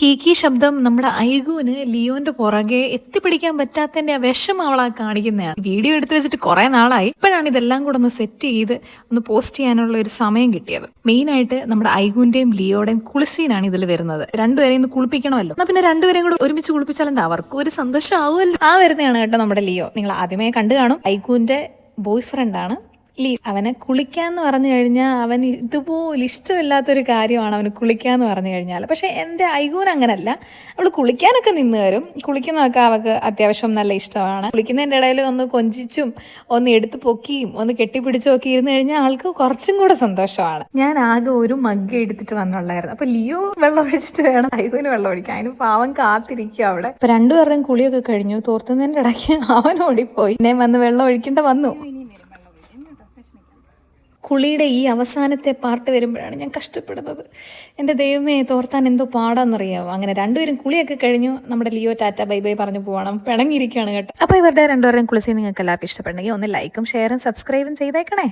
കീക്കി ശബ്ദം നമ്മുടെ ഐഗുവിന് ലിയോന്റെ പുറകെ എത്തിപ്പിടിക്കാൻ പറ്റാത്തതിന്റെ ആ വിഷമം അവളാ കാണിക്കുന്നതാണ്. വീഡിയോ എടുത്തു വെച്ചിട്ട് കുറെ നാളായി. ഇപ്പോഴാണ് ഇതെല്ലാം കൂടെ ഒന്ന് സെറ്റ് ചെയ്ത് ഒന്ന് പോസ്റ്റ് ചെയ്യാനുള്ള ഒരു സമയം കിട്ടിയത്. മെയിൻ ആയിട്ട് നമ്മുടെ ഐഗുവിന്റെയും ലിയോയുടെയും കുളിസീനാണ് ഇതിൽ വരുന്നത്. രണ്ടുപേരെയും ഇന്ന് കുളിപ്പിക്കണമല്ലോ. എന്നാ പിന്നെ രണ്ടുപേരെയും കൂടെ ഒരുമിച്ച് കുളിപ്പിച്ചാൽ എന്താ? അവർക്കും ഒരു സന്തോഷം ആവുമല്ലോ ആ വരുന്നതാണ് കേട്ടോ നമ്മുടെ ലിയോ. നിങ്ങൾ ആദ്യമേ കണ്ടു കാണും. ഐഗുവിന്റെ ബോയ് ഫ്രണ്ടാണ് ലീ അവനെ കുളിക്കാന്ന് പറഞ്ഞു കഴിഞ്ഞാൽ അവൻ ഇതുപോലെ ഇഷ്ടമില്ലാത്തൊരു കാര്യമാണ് അവന് കുളിക്കാന്ന് പറഞ്ഞു കഴിഞ്ഞാൽ പക്ഷെ എന്റെ ഐഗൂൻ അങ്ങനല്ല. അവൾ കുളിക്കാനൊക്കെ നിന്ന് വരും. കുളിക്കുന്നതൊക്കെ അവൾക്ക് അത്യാവശ്യം നല്ല ഇഷ്ടമാണ്. കുളിക്കുന്നതിന്റെ ഇടയിൽ ഒന്ന് കൊഞ്ചിച്ചും ഒന്ന് എടുത്ത് പൊക്കിയും ഒന്ന് കെട്ടിപ്പിടിച്ചും ഒക്കെ ഇരുന്ന് കഴിഞ്ഞാൽ ആൾക്ക് കുറച്ചും കൂടെ സന്തോഷമാണ്. ഞാൻ ആകെ ഒരു മഗ് എടുത്തിട്ട് വന്നുള്ളായിരുന്നു. അപ്പൊ ലിയോ വെള്ളം ഒഴിച്ചിട്ട് വേണം. ഐഗൂന് വെള്ളം ഒഴിക്കാൻ. അതിന് പാവം കാത്തിരിക്കുക അവിടെ. ഇപ്പൊ രണ്ടുപേരുടെയും കുളിയൊക്കെ കഴിഞ്ഞു. തോർത്തുന്നതിന്റെ ഇടയ്ക്ക് അവൻ ഓടിപ്പോയി. എന്നെ വന്ന് വെള്ളം ഒഴിക്കേണ്ട വന്നു. കുളിയുടെ ഈ അവസാനത്തെ പാർട്ട് വരുമ്പോഴാണ് ഞാൻ കഷ്ടപ്പെടുന്നത്. എന്റെ ദൈവമേ തോർത്താൻ എന്തോ പാടാന്നറിയാമോ അങ്ങനെ രണ്ടുപേരും കുളിയൊക്കെ കഴിഞ്ഞു. നമ്മുടെ ലിയോ ടാറ്റ ബൈ ബൈ പറഞ്ഞു പോകണം പിണങ്ങിയിരിക്കുകയാണ് കേട്ടോ. അപ്പോൾ ഇവരുടെ രണ്ടുപേരെയും കുളിച്ച് നിങ്ങൾക്ക് എല്ലാവർക്കും ഇഷ്ടപ്പെടണമെങ്കിൽ ഒന്ന് ലൈക്കും ഷെയറും സബ്സ്ക്രൈബും ചെയ്തേക്കണേ.